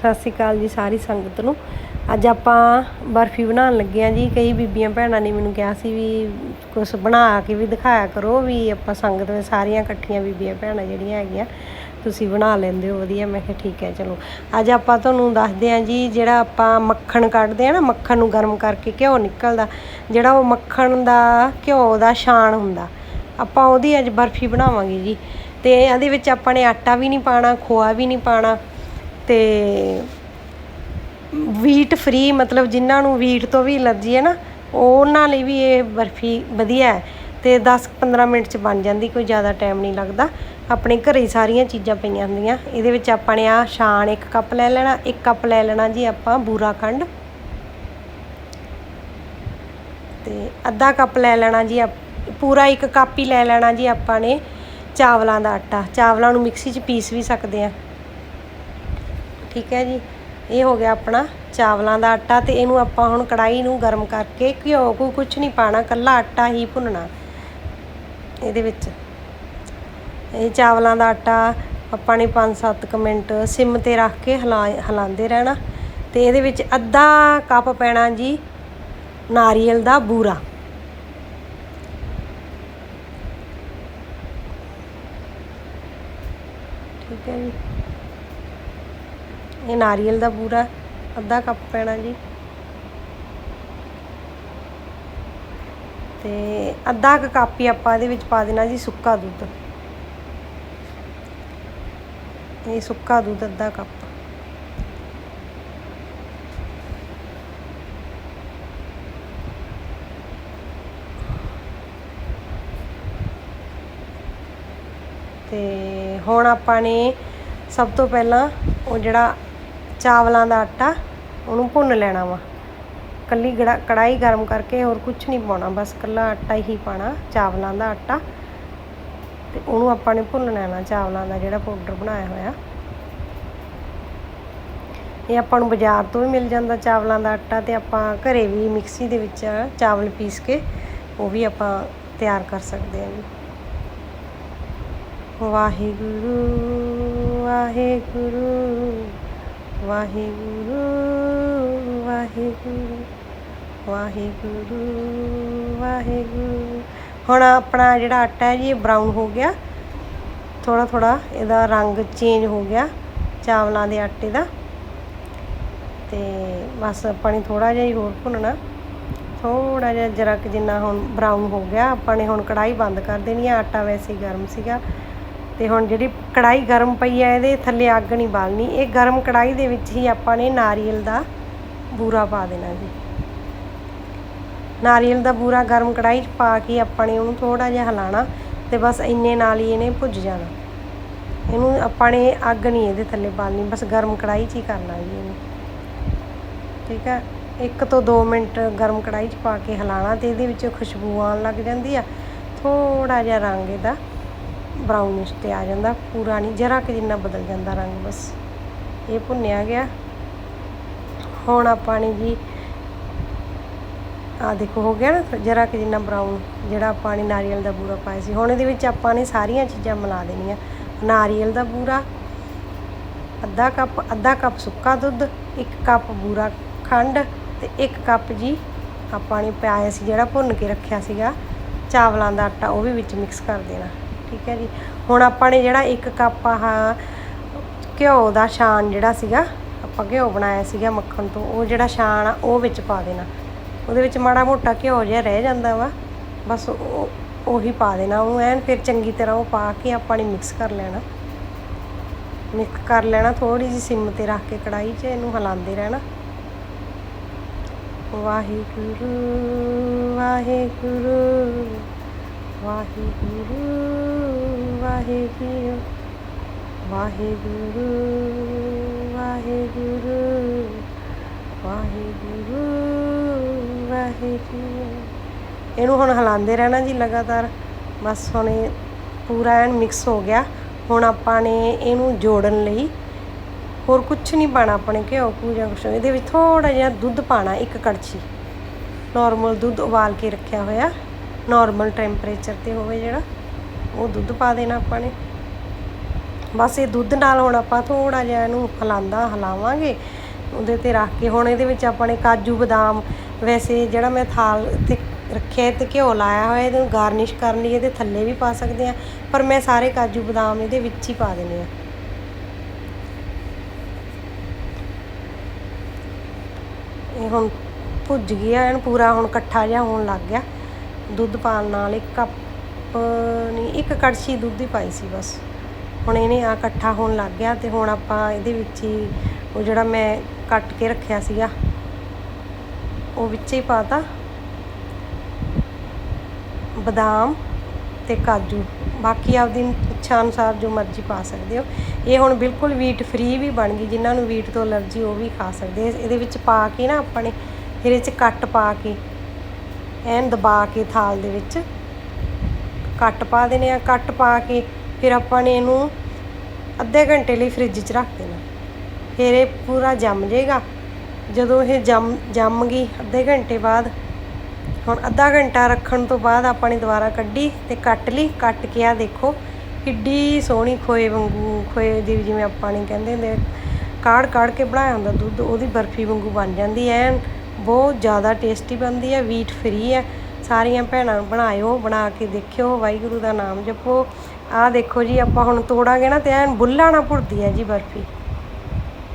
ਸਤਿ ਸ਼੍ਰੀ ਅਕਾਲ ਜੀ ਸਾਰੀ ਸੰਗਤ ਨੂੰ। ਅੱਜ ਆਪਾਂ ਬਰਫੀ ਬਣਾਉਣ ਲੱਗੇ ਆ ਜੀ। ਕਈ ਬੀਬੀਆਂ ਭੈਣਾਂ ਨੇ ਮੈਨੂੰ ਕਿਹਾ ਸੀ ਵੀ ਕੁਝ ਬਣਾ ਕੇ ਵੀ ਦਿਖਾਇਆ ਕਰੋ ਵੀ ਆਪਾਂ ਸੰਗਤ ਵਿੱਚ ਸਾਰੀਆਂ ਇਕੱਠੀਆਂ ਬੀਬੀਆਂ ਭੈਣਾਂ ਜਿਹੜੀਆਂ ਹੈਗੀਆਂ, ਤੁਸੀਂ ਬਣਾ ਲੈਂਦੇ ਹੋ, ਵਧੀਆ। ਮੈਂ ਕਿਹਾ ਠੀਕ ਹੈ, ਚਲੋ। ਅੱਜ ਆਪਾਂ ਤੁਹਾਨੂੰ ਦੱਸਦੇ ਹਾਂ ਜੀ, ਜਿਹੜਾ ਆਪਾਂ ਮੱਖਣ ਕੱਢਦੇ ਆ ਨਾ, ਮੱਖਣ ਨੂੰ ਗਰਮ ਕਰਕੇ ਘਿਓ ਨਿਕਲਦਾ। ਜਿਹੜਾ ਉਹ ਮੱਖਣ ਦਾ ਘਿਓ ਦਾ ਛਾਣ ਹੁੰਦਾ। ਆਪਾਂ ਉਹਦੀ ਅੱਜ ਬਰਫੀ ਬਣਾਵਾਂਗੇ ਜੀ। ਤੇ ਇਹਦੇ ਵਿੱਚ ਆਪਾਂ ਨੇ ਆਟਾ ਵੀ ਨਹੀਂ ਪਾਣਾ ਖੋਆ ਵੀ ਨਹੀਂ ਪਾਣਾ ਤੇ ਵੀਟ ਫ੍ਰੀ ਮਤਲਬ ਜਿਨ੍ਹਾਂ ਨੂੰ ਵੀਟ ਤੋਂ ਵੀ ਐਲਰਜੀ ਹੈ ਨਾ, ਉਹਨਾਂ ਲਈ ਵੀ ਇਹ ਬਰਫੀ ਵਧੀਆ ਹੈ ਤੇ 10-15 ਮਿੰਟ ਚ ਬਣ ਜਾਂਦੀ, ਕੋਈ ਜ਼ਿਆਦਾ ਟਾਈਮ ਨਹੀਂ ਲੱਗਦਾ। ਆਪਣੇ ਘਰੇ ਹੀ ਸਾਰੀਆਂ ਚੀਜ਼ਾਂ ਪਈਆਂ ਹੁੰਦੀਆਂ। ਇਹਦੇ ਵਿੱਚ ਆਪਾਂ ਨੇ ਆ ਛਾਣ ਇੱਕ ਕੱਪ ਲੈ ਲੈਣਾ, ਇੱਕ ਕੱਪ ਲੈ ਲੈਣਾ ਜੀ ਆਪਾਂ ਬੂਰਾ ਖੰਡ। ਤੇ ਅੱਧਾ ਕੱਪ ਲੈ ਲੈਣਾ ਜੀ ਆਪ- ਪੂਰਾ ਇੱਕ ਕੱਪ ਹੀ ਲੈ ਲੈਣਾ ਜੀ ਆਪਾਂ ਨੇ ਚਾਵਲਾਂ ਦਾ ਆਟਾ। ਚਾਵਲਾਂ ਨੂੰ ਮਿਕਸੀ 'ਚ ਪੀਸ ਵੀ ਸਕਦੇ ਆ ਠੀਕ ਹੈ ਜੀ। ਇਹ ਹੋ ਗਿਆ ਆਪਣਾ ਚਾਵਲਾਂ ਦਾ ਆਟਾ ਤੇ ਇਹਨੂੰ ਆਪਾਂ ਹੁਣ ਕੜਾਈ ਨੂੰ ਗਰਮ ਕਰਕੇ ਘਿਓ ਕੋ ਕੁਝ ਨਹੀਂ ਪਾਣਾ, ਕੱਲਾ ਆਟਾ ਹੀ ਭੁੰਨਣਾ। ਇਹਦੇ ਵਿੱਚ ਇਹ ਚਾਵਲਾਂ ਦਾ ਆਟਾ ਆਪਾਂ ਨੇ 5-7 ਮਿੰਟ ਸਿਮ ਤੇ ਰੱਖ ਕੇ ਹਲਾ ਹਿਲਾਉਂਦੇ ਰਹਿਣਾ ਤੇ ਇਹਦੇ ਵਿੱਚ ਅੱਧਾ ਕੱਪ ਪੈਣਾ ਜੀ ਨਾਰੀਅਲ ਦਾ ਬੂਰਾ। ਠੀਕ ਹੈ ਜੀ। ਇਹ ਨਾਰੀਅਲ ਦਾ ਬੂਰਾ ਅੱਧਾ ਕੱਪ ਪੈਣਾ ਜੀ। ਤੇ ਅੱਧਾ ਕੁ ਕੱਪ ਹੀ ਆਪਾਂ ਇਹਦੇ ਵਿੱਚ ਪਾ ਦੇਣਾ ਜੀ ਸੁੱਕਾ ਦੁੱਧ। ਇਹ ਸੁੱਕਾ ਦੁੱਧ ਅੱਧਾ ਕੱਪ। ਤੇ ਹੁਣ ਆਪਾਂ ਨੇ ਸਭ ਤੋਂ ਪਹਿਲਾਂ ਉਹ ਜਿਹੜਾ ਚਾਵਲਾਂ ਦਾ ਆਟਾ, ਉਹਨੂੰ ਭੁੰਨ ਲੈਣਾ ਵਾ। ਕੱਲੀ ਗੜਾ ਕੜਾਈ ਗਰਮ ਕਰਕੇ ਹੋਰ ਕੁਝ ਨਹੀਂ ਪਾਉਣਾ, ਬਸ ਕੱਲਾ ਆਟਾ ਹੀ ਪਾਣਾ ਚਾਵਲਾਂ ਦਾ ਆਟਾ। ਤੇ ਉਹਨੂੰ ਆਪਾਂ ਨੇ ਭੁੰਨ ਲੈਣਾ, ਚਾਵਲਾਂ ਦਾ ਜਿਹੜਾ ਪਾਊਡਰ ਬਣਾਇਆ ਹੋਇਆ। ਇਹ ਆਪਾਂ ਨੂੰ ਬਾਜ਼ਾਰ ਤੋਂ ਵੀ ਮਿਲ ਜਾਂਦਾ ਚਾਵਲਾਂ ਦਾ ਆਟਾ ਤੇ ਆਪਾਂ ਘਰੇ ਵੀ ਮਿਕਸੀ ਦੇ ਵਿੱਚ ਚਾਵਲ ਪੀਸ ਕੇ ਉਹ ਵੀ ਆਪਾਂ ਤਿਆਰ ਕਰ ਸਕਦੇ ਹਾਂ ਜੀ। ਵਾਹਿਗੁਰੂ ਵਾਹਿਗੁਰੂ। ਵਾਹਿਗੁਰੂ ਵਾਹਿਗੁਰੂ ਵਾਹਿਗੁਰੂ ਵਾਹਿਗੁਰੂ। ਹੁਣ ਆਪਣਾ ਜਿਹੜਾ ਆਟਾ ਹੈ ਜੀ, ਇਹ ਬਰਾਊਨ ਹੋ ਗਿਆ। ਥੋੜਾ ਥੋੜਾ ਇਹਦਾ ਰੰਗ ਚੇਂਜ ਹੋ ਗਿਆ, ਚਾਵਲਾਂ ਦੇ ਆਟੇ ਦਾ। ਤੇ ਬਸ ਆਪਾਂ ਨੇ ਥੋੜਾ ਜਿਹਾ ਹੀ ਹੋਰ ਭੁੰਨਣਾ। ਥੋੜਾ ਜਿਹਾ ਜਰਾ ਕਿ ਜਿੰਨਾ ਹੁਣ ਬਰਾਊਨ ਹੋ ਗਿਆ, ਆਪਾਂ ਨੇ ਹੁਣ ਕੜਾਈ ਬੰਦ ਕਰ ਦੇਣੀ ਆ। ਆਟਾ ਵੈਸੇ ਹੀ ਗਰਮ ਸੀਗਾ। ਤੇ ਹੁਣ ਜਿਹੜੀ ਕੜਾਈ ਗਰਮ ਪਈ ਹੈ, ਇਹਦੇ ਥੱਲੇ ਅੱਗ ਨਹੀਂ ਬਾਲਣੀ। ਇਹ ਗਰਮ ਕੜਾਈ ਦੇ ਵਿੱਚ ਹੀ ਆਪਾਂ ਨੇ ਨਾਰੀਅਲ ਦਾ ਬੂਰਾ ਪਾ ਦੇਣਾ ਜੀ। ਨਾਰੀਅਲ ਦਾ ਬੂਰਾ ਗਰਮ ਕੜਾਈ 'ਚ ਪਾ ਕੇ ਆਪਾਂ ਨੇ ਉਹਨੂੰ ਥੋੜਾ ਜਿਹਾ ਹਿਲਾਣਾ ਤੇ ਬਸ ਇੰਨੇ ਨਾਲ ਹੀ ਇਹਨੇ ਭੁੱਜ ਜਾਣਾ। ਇਹਨੂੰ ਆਪਾਂ ਨੇ ਅੱਗ ਨਹੀਂ ਇਹਦੇ ਥੱਲੇ ਬਾਲਣੀ, ਬਸ ਗਰਮ ਕੜਾਈ 'ਚ ਹੀ ਕਰਨਾ ਜੀ ਇਹਨੂੰ। ਠੀਕ ਹੈ? ਇੱਕ ਤੋਂ 2 ਮਿੰਟ ਗਰਮ ਕੜਾਈ 'ਚ ਪਾ ਕੇ ਹਿਲਾਣਾ ਤੇ ਇਹਦੇ ਵਿੱਚੋਂ ਖੁਸ਼ਬੂ ਆਉਣ ਲੱਗ ਜਾਂਦੀ ਆ। ਥੋੜਾ ਜਿਹਾ ਰੰਗ ਇਹਦਾ ਬਰਾਊਨਿਸ਼ ਤੇ ਆ ਜਾਂਦਾ, ਪੂਰਾ ਨਹੀਂ ਜਰਾ ਕਿ ਜਿੰਨਾ ਬਦਲ ਜਾਂਦਾ ਰੰਗ ਬਸ। ਇਹ ਭੁੰਨਿਆ ਗਿਆ। ਹੁਣ ਆਪਾਂ ਨੇ ਜੀ ਆ ਦੇਖੋ ਹੋ ਗਿਆ ਨਾ, ਜਰਾ ਕਿ ਜਿੰਨਾ ਬਰਾਊਨ ਜਿਹੜਾ ਆਪਾਂ ਨੇ ਨਾਰੀਅਲ ਦਾ ਬੂਰਾ ਪਾਇਆ ਸੀ। ਹੁਣ ਇਹਦੇ ਵਿੱਚ ਆਪਾਂ ਨੇ ਸਾਰੀਆਂ ਚੀਜ਼ਾਂ ਮਿਲਾ ਦੇਣੀਆਂ। ਨਾਰੀਅਲ ਦਾ ਬੂਰਾ, ਅੱਧਾ ਕੱਪ ਅੱਧਾ ਕੱਪ ਸੁੱਕਾ ਦੁੱਧ, ਇੱਕ ਕੱਪ ਬੂਰਾ ਖੰਡ ਤੇ ਇੱਕ ਕੱਪ ਜੀ ਆਪਾਂ ਨੇ ਪਾਇਆ ਸੀ ਜਿਹੜਾ ਭੁੰਨ ਕੇ ਰੱਖਿਆ ਸੀਗਾ। ਚਾਵਲਾਂ ਦਾ ਆਟਾ ਉਹ ਵੀ ਵਿੱਚ ਮਿਕਸ ਕਰ ਦੇਣਾ। ਠੀਕ ਹੈ ਜੀ। ਹੁਣ ਆਪਾਂ ਨੇ ਜਿਹੜਾ ਇੱਕ ਕੱਪ ਆਹ ਘਿਓ ਦਾ ਛਾਣ ਜਿਹੜਾ ਸੀਗਾ, ਆਪਾਂ ਘਿਓ ਬਣਾਇਆ ਸੀਗਾ ਮੱਖਣ ਤੋਂ, ਉਹ ਜਿਹੜਾ ਛਾਣ ਆ, ਉਹ ਵਿੱਚ ਪਾ ਦੇਣਾ। ਉਹਦੇ ਵਿੱਚ ਮਾੜਾ ਮੋਟਾ ਘਿਓ ਜਿਹਾ ਰਹਿ ਜਾਂਦਾ ਵਾ, ਬਸ ਉਹ, ਉਹੀ ਪਾ ਦੇਣਾ। ਉਹ ਐਨ ਫਿਰ ਚੰਗੀ ਤਰ੍ਹਾਂ ਉਹ ਪਾ ਕੇ ਆਪਾਂ ਨੇ ਮਿਕਸ ਕਰ ਲੈਣਾ। ਮਿਕਸ ਕਰ ਲੈਣਾ ਥੋੜੀ ਜਿਹੀ ਸਿਮ ਤੇ ਰੱਖ ਕੇ ਕੜਾਈ 'ਚ, ਇਹਨੂੰ ਹਿਲਾਉਂਦੇ ਰਹਿਣਾ। ਵਾਹਿਗੁਰੂ ਵਾਹਿਗੁਰੂ। ਵਾਹਿਗੁਰੂ ਵਾਹਿਗੁਰੂ ਵਾਹਿਗੁਰੂ ਵਾਹਿਗੁਰੂ ਵਾਹਿਗੁਰੂ ਵਾਹਿਗੁਰੂ। ਇਹਨੂੰ ਹੁਣ ਹਿਲਾਉਂਦੇ ਰਹਿਣਾ ਜੀ ਲਗਾਤਾਰ। ਬਸ ਹੁਣ ਇਹ ਪੂਰਾ ਐਨ ਮਿਕਸ ਹੋ ਗਿਆ। ਹੁਣ ਆਪਾਂ ਨੇ ਇਹਨੂੰ ਜੋੜਨ ਲਈ ਹੋਰ ਕੁਝ ਨਹੀਂ ਪਾਣਾ ਆਪਣੇ ਘਿਓ ਘੂ ਜਾਂ ਕੁਛ ਇਹਦੇ ਵਿੱਚ ਥੋੜਾ ਜਿਹਾ ਦੁੱਧ ਪਾਣਾ, ਇੱਕ ਕੜਛੀ। ਨਾਰਮਲ ਦੁੱਧ ਉਬਾਲ ਕੇ ਰੱਖਿਆ ਹੋਇਆ। ਨਾਰਮਲ ਟੈਂਪਰੇਚਰ ਤੇ ਹੋਵੇ ਜਿਹੜਾ, ਉਹ ਦੁੱਧ ਪਾ ਦੇਣਾ ਆਪਾਂ ਨੇ। ਬਸ ਇਹ ਦੁੱਧ ਨਾਲ ਹੁਣ ਆਪਾਂ ਥੋੜਾ ਜਿਹਾ ਇਹਨੂੰ ਹਲਾਂਦਾ, ਹਲਾਵਾਂਗੇ। ਉਹਦੇ ਤੇ ਰੱਖ ਕੇ ਹੁਣ ਇਹਦੇ ਵਿੱਚ ਆਪਾਂ ਨੇ ਕਾਜੂ ਬਦਾਮ, ਵੈਸੇ ਜਿਹੜਾ ਮੈਂ ਥਾਲ ਤੇ ਰੱਖਿਆ ਤੇ ਘਿਓ ਲਾਇਆ ਹੋਇਆ, ਇਹਨੂੰ ਗਾਰਨਿਸ਼ ਕਰਨ ਲਈ, ਇਹਦੇ ਥੱਲੇ ਵੀ ਪਾ ਸਕਦੇ ਆ ਪਰ ਮੈਂ ਸਾਰੇ ਕਾਜੂ ਬਦਾਮ ਇਹਦੇ ਵਿੱਚ ਹੀ ਪਾ ਦੇਣੇ ਆ ਇਹ ਹੁਣ ਭੁੱਜ ਗਿਆ ਐਨ ਪੂਰਾ ਹੁਣ ਇਕੱਠਾ ਜਿਹਾ ਹੋਣ ਲੱਗ ਗਿਆ। ਦੁੱਧ ਪਾਣ ਨਾਲ ਇੱਕ ਕੱਪ, ਨਹੀਂ, ਇੱਕ ਕੜਛੀ ਦੁੱਧ ਹੀ ਪਾਈ ਸੀ ਬਸ। ਹੁਣ ਇਹਨੇ ਆ ਇਕੱਠਾ ਹੋਣ ਲੱਗ ਗਿਆ ਤੇ ਹੁਣ ਆਪਾਂ ਇਹਦੇ ਵਿੱਚ ਹੀ ਉਹ ਜਿਹੜਾ ਮੈਂ ਕੱਟ ਕੇ ਰੱਖਿਆ ਸੀਗਾ, ਉਹ ਵਿੱਚ ਹੀ ਪਾਤਾ। ਬਦਾਮ ਤੇ ਕਾਜੂ, ਬਾਕੀ ਆਪਦੀ ਇੱਛਾ ਅਨੁਸਾਰ ਜੋ ਮਰਜ਼ੀ ਪਾ ਸਕਦੇ ਹੋ। ਇਹ ਹੁਣ ਬਿਲਕੁਲ ਵੀਟ ਫ੍ਰੀ ਵੀ ਬਣ ਗਈ, ਜਿਨ੍ਹਾਂ ਨੂੰ ਵੀਟ ਤੋਂ ਅਲਰਜੀ ਉਹ ਵੀ ਖਾ ਸਕਦੇ ਇਹਦੇ ਵਿੱਚ ਪਾ ਕੇ ਨਾ ਆਪਾਂ ਨੇ ਫਿਰ ਇਹ 'ਚ ਕੱਟ ਪਾ ਕੇ ਐਨ ਦਬਾ ਕੇ ਥਾਲ ਦੇ ਵਿੱਚ। ਕੱਟ ਪਾ ਦੇਣੇ ਆ, ਕੱਟ ਪਾ ਕੇ ਫਿਰ ਆਪਾਂ ਨੇ ਇਹਨੂੰ ਅੱਧੇ ਘੰਟੇ ਲਈ ਫ੍ਰਿਜ 'ਚ ਰੱਖ ਦੇਣਾ। ਫਿਰ ਇਹ ਪੂਰਾ ਜੰਮ ਜਾਏਗਾ। ਜਦੋਂ ਇਹ ਜੰਮ ਜੰਮ ਗਈ ਅੱਧੇ ਘੰਟੇ ਬਾਅਦ, ਹੁਣ ਅੱਧਾ ਘੰਟਾ ਰੱਖਣ ਤੋਂ ਬਾਅਦ ਆਪਾਂ ਨੇ ਦੁਬਾਰਾ ਕੱਢੀ ਤੇ ਕੱਟ ਲਈ। ਕੱਟ ਕੇ ਆ ਦੇਖੋ, ਕਿੱਡੀ ਸੋਹਣੀ ਖੋਏ ਵਾਂਗੂ, ਖੋਏ ਦੀ ਜਿਵੇਂ ਆਪਾਂ ਨੇ ਕਹਿੰਦੇ ਹੁੰਦੇ ਕਾੜ ਕਾੜ ਕੇ ਬਣਾਇਆ ਹੁੰਦਾ ਦੁੱਧ, ਉਹਦੀ ਬਰਫੀ ਵਾਂਗੂ ਬਣ ਜਾਂਦੀ ਐ ਬਹੁਤ ਜ਼ਿਆਦਾ ਟੇਸਟੀ ਬਣਦੀ ਹੈ ਵੀਟ ਫਰੀ ਹੈ। ਸਾਰੀਆਂ ਭੈਣਾਂ ਬਣਾਇਓ, ਬਣਾ ਕੇ ਦੇਖਿਓ, ਵਾਹਿਗੁਰੂ ਦਾ ਨਾਮ ਜਪੋ। ਆਹ ਦੇਖੋ ਜੀ, ਆਪਾਂ ਹੁਣ ਤੋੜਾਂਗੇ ਨਾ ਤੇ ਐਨ ਬੁੱਲਾ ਨਾ ਭੁਰਦੀ ਹੈ ਜੀ ਬਰਫੀ।